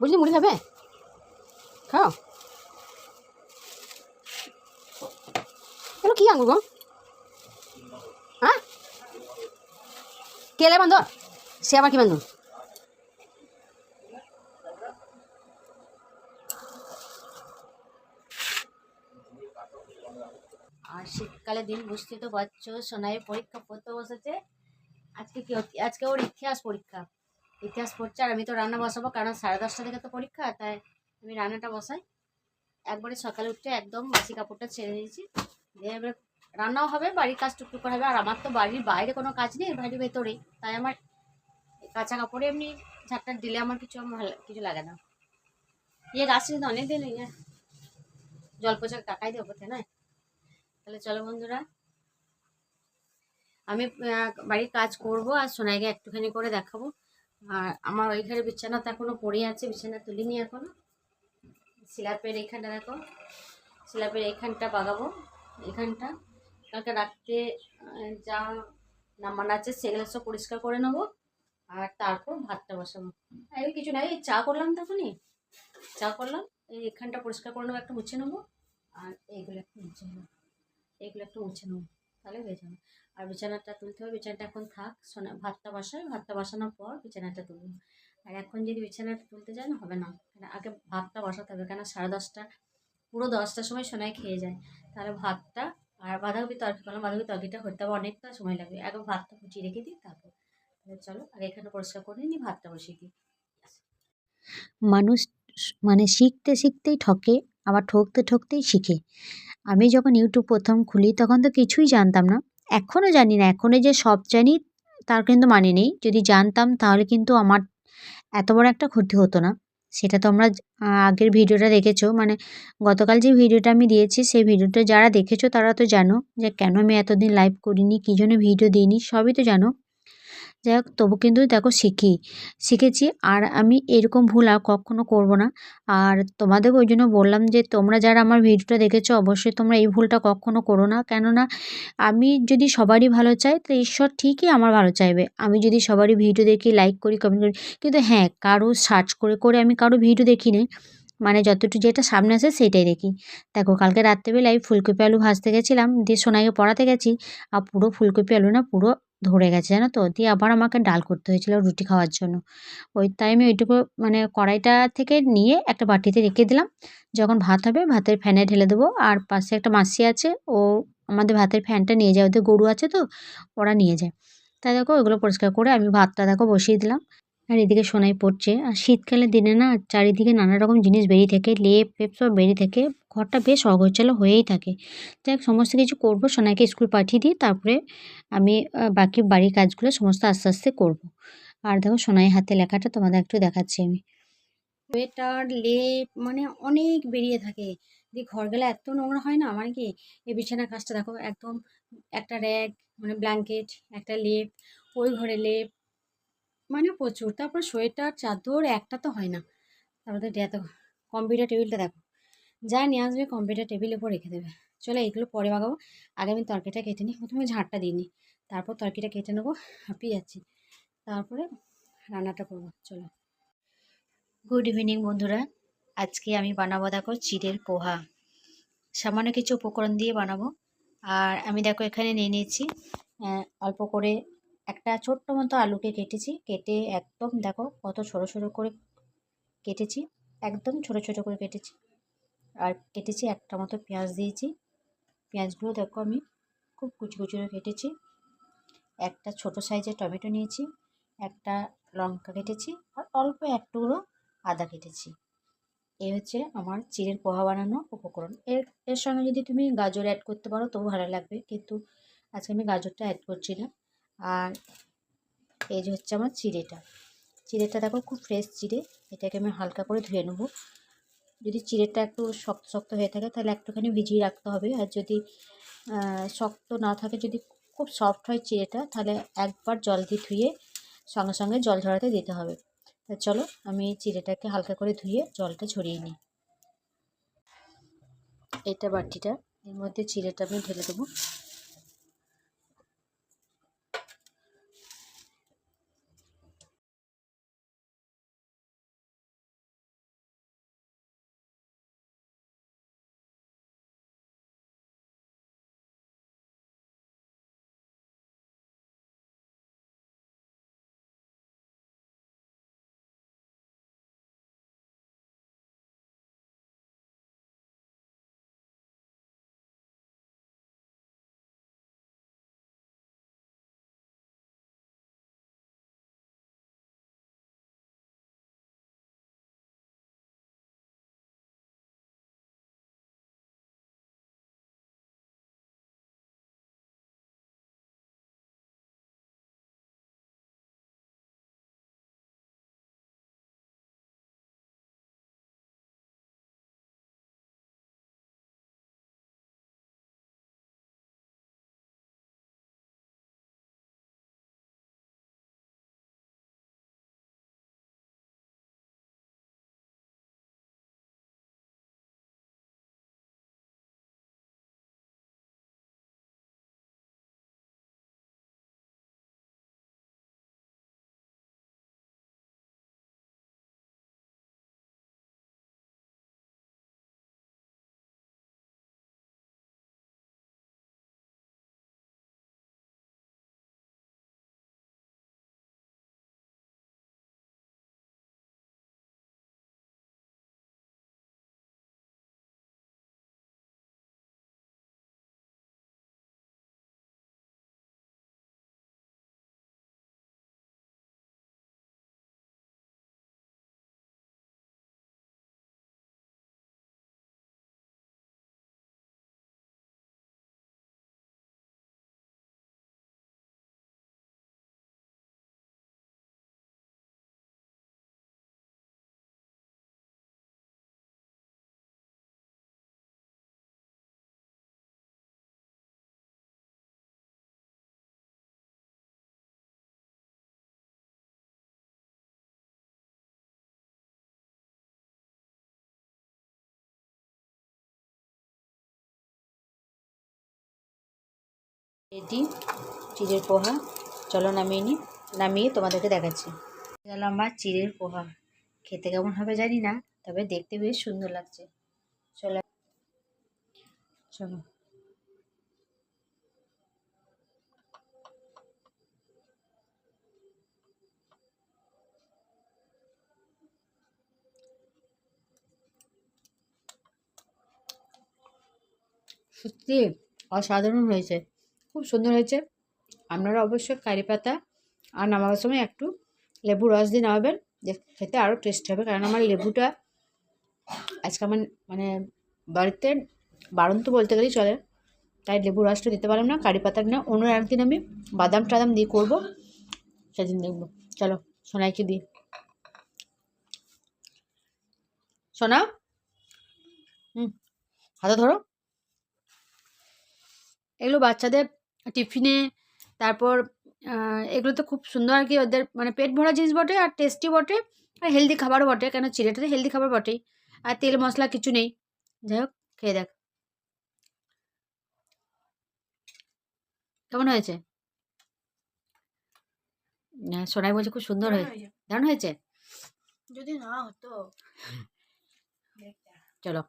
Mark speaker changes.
Speaker 1: 물리 물리나 봐. কি আঙুর গো হ্যাঁ কেলে বান্ধ সে আবার কি বান্ধব আর শীতকালে দিন বুঝতে তো পারছ সোনাই পরীক্ষা পড়তে বসেছে। আজকে কি আজকে ওর ইতিহাস পরীক্ষা। ইতিহাস পড়ছে আর আমি তো রান্না বসাবো কারণ সাড়ে দশটা থেকে তো পরীক্ষা, তাই আমি রান্নাটা বসাই। একবারে সকালে উঠে একদম বাসি কাপড়টা ছেড়ে দিয়েছি। দিয়ে এবার রান্নাও হবে, বাড়ির কাজ টুকটুক করা হবে। আর আমার তো বাড়ির বাইরে কোনো কাজ নেই, বাড়ির ভেতরেই। তাই আমার কাঁচা কাপড়ে এমনি ঝাঁটটা দিলে আমার কিছু ভালো কিছু লাগে না। ইয়ে গাছ কিন্তু অনেক দিন ইয়ে জল পোছা কাকাই দেবো কোথায় নয় তাহলে চলো বন্ধুরা। আমি বাড়ির কাজ করব আর সোনাইকে একটুখানি করে দেখাবো। আর আমার ওইখানে বিছানা তো এখনও পড়ে আছে, বিছানা তুলিনি এখনও। সিলাপের এইখানটা দেখো। সিলাপের এইখানটা বাগাবো। এইখানটা কালকে রাত্রে যা নামান আছে সেগুলো সব পরিষ্কার করে নেব। আর তারপর ভাতটা বসাবো। এই কিছু নাই চা করলাম তখনই চা করলাম, এই এখানটা পরিষ্কার করে নেব, একটু মুছে নেব। আর এইগুলো একটু মুছে নেব। এইগুলো একটু মুছে নেব, তাহলে হয়ে যাবে। আর বিছানাটা তুলতে হবে, বিছানাটা এখন থাক সোনা ভাতটা বসাই, ভাতটা বসানোর পর বিছানাটা তুলবো। আর এখন যদি বিছানাটা তুলতে যায় না হবে না। আগে ভাতটা বসাতে হবে, কেন সাড়ে দশটা পুরো দশটার সময় সোনায় খেয়ে যায়। তাহলে ভাতটা আর বাঁধাকপি তরকারি করলাম বাঁধাকপি তরকারিটা হতে হবে অনেকটা সময় লাগবে। একবার ভাতটা ফুটিয়ে রেখে দিই, তারপর। তাহলে চলো, আর এখানে পরিষ্কার করে নিই ভাতটা বসিয়ে দিই।
Speaker 2: মানুষ মানে শিখতে শিখতেই ঠকে, আবার ঠকতে ঠকতেই শিখে। আমি যখন ইউটিউব প্রথম খুলি, তখন তো কিছুই জানতাম না। এখনও জানি না এখনও যে সব জানি, তার কিন্তু মানে নেই। যদি জানতাম, তাহলে কিন্তু আমার এত বড় একটা ক্ষতি হতো না। সেটা তোমরা আগের ভিডিওটা দেখেছ। মানে গতকাল যে ভিডিওটা আমি দিয়েছি, সেই ভিডিওটা যারা দেখেছ তারা তো জানো যে কেন আমি এতদিন লাইভ করিনি, কী জন্য ভিডিও দিইনি, সবই তো জানো। যাই হোক তবু কিন্তু দেখো শিখি। শিখেছি, আর আমি এরকম ভুল আর কখনো করব না। আর তোমাদেরকে ওই জন্য বললাম যে, তোমরা যারা আমার ভিডিওটা দেখেছ, অবশ্যই তোমরা এই ভুলটা কখনো করো না। কেননা, আমি যদি সবারই ভালো চাই, তো ঈশ্বর ঠিকই আমার ভালো চাইবে। আমি যদি সবারই ভিডিও দেখি লাইক করি কমেন্ট করি, কিন্তু হ্যাঁ কারও সার্চ করে করে আমি কারও ভিডিও দেখি মানে যতটুকু যেটা সামনে আসে সেটাই দেখি। দেখো, কালকে রাত্রেবেলায় ফুলকপি আলু ভাজতে গেছিলাম, দিয়ে সোনাইকে পড়াতে গেছি, আর পুরো ফুলকপি আলু না, পুরো ধরে গেছে, জানো তো? দিয়ে আবার আমাকে ডাল করতে হয়েছিল রুটি খাওয়ার জন্য। ওই তাই আমি ওইটুকু মানে কড়াইটা থেকে নিয়ে একটা বাটিতে রেখে দিলাম। যখন ভাত হবে, ভাতের ফ্যানে ঢেলে দেবো। আর পাশে একটা মাসি আছে, ও আমাদের ভাতের ফ্যানটা নিয়ে যায়। ওদের গরু আছে তো, ওরা নিয়ে যায়। তাই দেখো, ওইগুলো পরিষ্কার করে আমি ভাতটা দেখো বসিয়ে দিলাম। আর এদিকে সোনাই পড়ছে। আর শীতকালের দিনে না চারিদিকে নানা রকম জিনিস বেরিয়ে থাকে, লেপ ফেপ সব বেরিয়ে থাকে। ঘরটা বেশ অগোছালো হয়েই থাকে। যাই হোক সমস্ত কিছু করব, সোনাইকে স্কুল পাঠিয়ে দিই, তারপরে আমি বাকি বাড়ির কাজগুলো সমস্ত আস্তে আস্তে করব। আর দেখো সোনাই হাতে লেখাটা তোমাদের একটু দেখাচ্ছি আমি।
Speaker 1: সোয়েটার, লেপ মানে অনেক বেরিয়ে থাকে। দিয়ে ঘর গেলে এত নোংরা হয় না? মানে কি এই বিছানার কাজটা দেখো একদম একটা র্যাক মানে ব্ল্যাঙ্কেট, একটা লেপ, ওই ঘরে লেপ মানে প্রচুর। তারপর সোয়েটার, চাদর একটা তো হয় না। তারপরে দেখো কম্পিউটার টেবিলটা দেখো। যা নিয়ে আসবে কম্পিউটার টেবিলের উপর রেখে দেবে। চলো এইগুলো পরে বাগাবো আগে আমি তরকারিটা কেটে নিই। প্রথমে ঝাঁটটা দিই নি তারপর তরকারিটা কেটে নেব। হাঁপিয়ে যাচ্ছি। তারপরে রান্নাটা করব। চলো।
Speaker 2: গুড ইভিনিং বন্ধুরা। আজকে আমি বানাবো দেখো চিড়ের পোহা। সামান্য কিছু উপকরণ দিয়ে বানাবো। আর আমি দেখো এখানে নিয়ে নিয়েছি অল্প করে একটা ছোট্ট মতো আলুকে কেটেছি। কেটে একদম দেখো কত ছোট ছোট করে কেটেছি। একদম ছোট ছোট করে কেটেছি। আর কেটেছি একটা মতো পেঁয়াজ দিয়েছি। পেঁয়াজগুলো দেখো আমি খুব কুচি কুচি কেটেছি। একটা ছোট সাইজের টমেটো নিয়েছি। একটা লঙ্কা কেটেছি। আর অল্প এক টুকরো আদা কেটেছি। এই হচ্ছে আমার চিড়ের পোহা বানানো উপকরণ। এর এর সঙ্গে যদি তুমি গাজর অ্যাড করতে পারো তবু ভালো লাগবে। কিন্তু আজকে আমি গাজরটা অ্যাড করছি না। আর এই যে হচ্ছে আমার চিড়েটা। চিড়েটা দেখো খুব ফ্রেশ চিড়ে। এটাকে আমি হালকা করে ধুয়ে নেব। যদি চিড়েটা একটু শক্ত শক্ত হয়ে থাকে তাহলে একটুখানি ভিজিয়ে রাখতে হবে। আর যদি শক্ত না থাকে, যদি খুব সফট হয় চিড়েটা, তাহলে একবার জল দিয়ে ধুয়ে সঙ্গে সঙ্গে জল ঝরাতে দিতে হবে। তা চলো, আমি চিড়েটাকে হালকা করে ধুয়ে জলটা ঝরিয়ে নিই। এটা বাটিটা। এর মধ্যে চিড়েটা আমি ঢেলে দেবো। রেডি, চিড়ের পোহা। চলো নামিয়ে নিই নামিয়ে তোমাদেরকে দেখাচ্ছি। গেল আমার চিড়ের পোহা। খেতে কেমন হবে জানি না, তবে দেখতে বেশ সুন্দর লাগছে। চলো চলো। সত্যি, অসাধারণ হয়েছে। খুব সুন্দর হয়েছে। আপনারা অবশ্যই কারি পাতা আর নামাবার সময় একটু লেবু রস দিয়ে নামাবেন খেতে আরও টেস্ট হবে। কারণ আমার লেবুটা আজকে আমার মানে বাড়িতে বারণ তো বলতে গেলেই চলে। তাই লেবু রসটা দিতে পারলাম না, কারি পাতার না। অন্য একদিন আমি বাদাম টাদাম দিয়ে করব, সেদিন দেখব। চলো, সোনাইকে দিই। সোনা? হুম, হাতে ধরো। এগুলো বাচ্চাদের টিফিনে তারপর এগুলো তো খুব সুন্দর আর কি ওদের মানে পেট ভরা জিনিস বটে আর টেস্টি বটে আর হেলদি খাবারও বটে কেন চিড়েটা তো হেলদি খাবার বটেই আর তেল মশলা কিছু নেই। যাই হোক খেয়ে দেখ। কেমন হয়েছে? হ্যাঁ, সোনাই বলছে খুব সুন্দর হয়েছে। দারুণ হয়েছে?
Speaker 3: যদি না হতো।
Speaker 2: চলো।